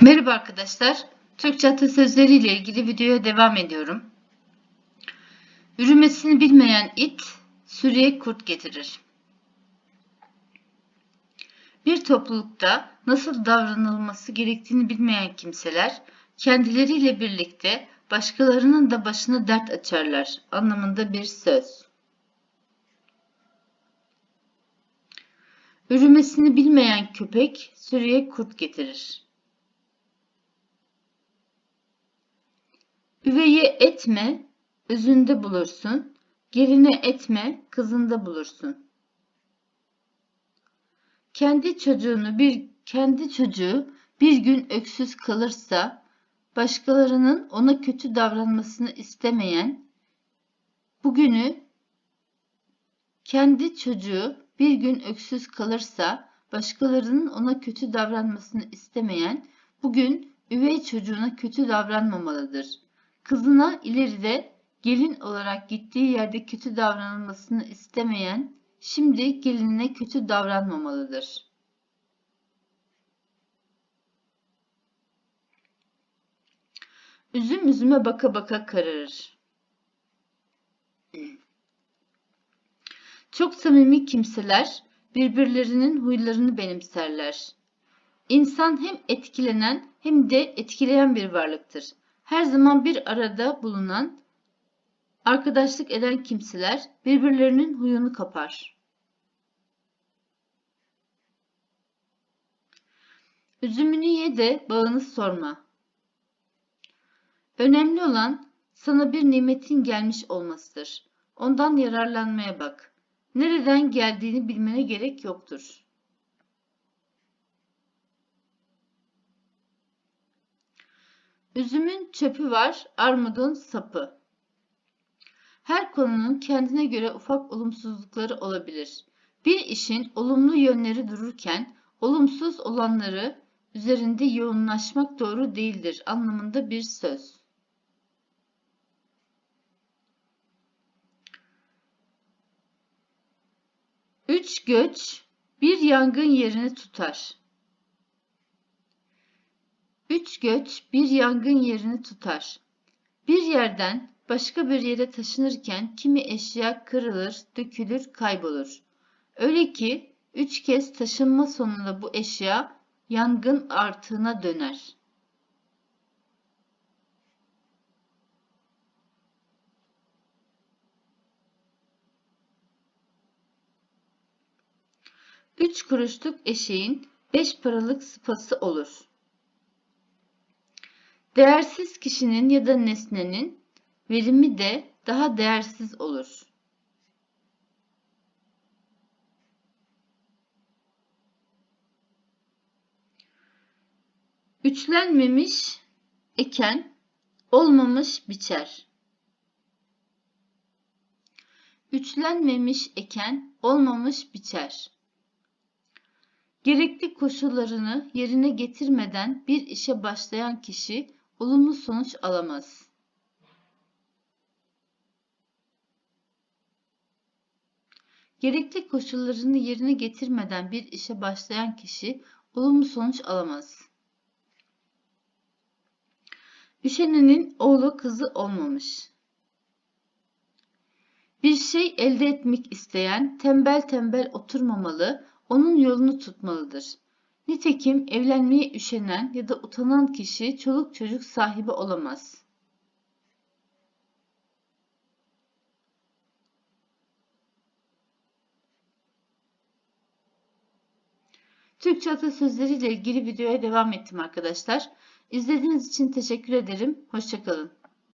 Merhaba arkadaşlar. Türkçe atasözleri ile ilgili videoya devam ediyorum. Yürümesini bilmeyen it sürüye kurt getirir. Bir toplulukta nasıl davranılması gerektiğini bilmeyen kimseler kendileriyle birlikte başkalarının da başına dert açarlar anlamında bir söz. Yürümesini bilmeyen köpek sürüye kurt getirir. Üveye etme, özünde bulursun. Geline etme, kızında bulursun. Kendi çocuğunu bir kendi çocuğu bir gün öksüz kalırsa, başkalarının ona kötü davranmasını istemeyen, bugünü kendi çocuğu bir gün öksüz kalırsa, başkalarının ona kötü davranmasını istemeyen, bugün üvey çocuğuna kötü davranmamalıdır. Kızına ileride gelin olarak gittiği yerde kötü davranılmasını istemeyen, şimdi gelinine kötü davranmamalıdır. Üzüm üzüme baka baka kararır. Çok samimi kimseler birbirlerinin huylarını benimserler. İnsan hem etkilenen hem de etkileyen bir varlıktır her zaman bir arada bulunan, arkadaşlık eden kimseler birbirlerinin huyunu kapar. Üzümünü ye de bağını sorma. Önemli olan sana bir nimetin gelmiş olmasıdır. Ondan yararlanmaya bak. Nereden geldiğini bilmene gerek yoktur. Üzümün çöpü var, armudun sapı. Her konunun kendine göre ufak olumsuzlukları olabilir. Bir işin olumlu yönleri dururken olumsuz olanları üzerinde yoğunlaşmak doğru değildir anlamında bir söz. Üç göç bir yangın yerini tutar. Üç göç bir yangın yerini tutar. Bir yerden başka bir yere taşınırken kimi eşya kırılır, dökülür, kaybolur. Öyle ki üç kez taşınma sonunda bu eşya yangın artığına döner. Üç kuruşluk eşeğin beş paralık sıpası olur. Değersiz kişinin ya da nesnenin verimi de daha değersiz olur. Üçlenmemiş eken olmamış biçer. Üçlenmemiş eken olmamış biçer. Gerekli koşullarını yerine getirmeden bir işe başlayan kişi olumlu sonuç alamaz. Gerekli koşullarını yerine getirmeden bir işe başlayan kişi olumlu sonuç alamaz. Üşenenin oğlu kızı olmamış. Bir şey elde etmek isteyen tembel tembel oturmamalı, onun yolunu tutmalıdır. Nitekim evlenmeye üşenen ya da utanan kişi çoluk çocuk sahibi olamaz. Türkçe atasözleri ile ilgili videoya devam ettim arkadaşlar. İzlediğiniz için teşekkür ederim. Hoşçakalın.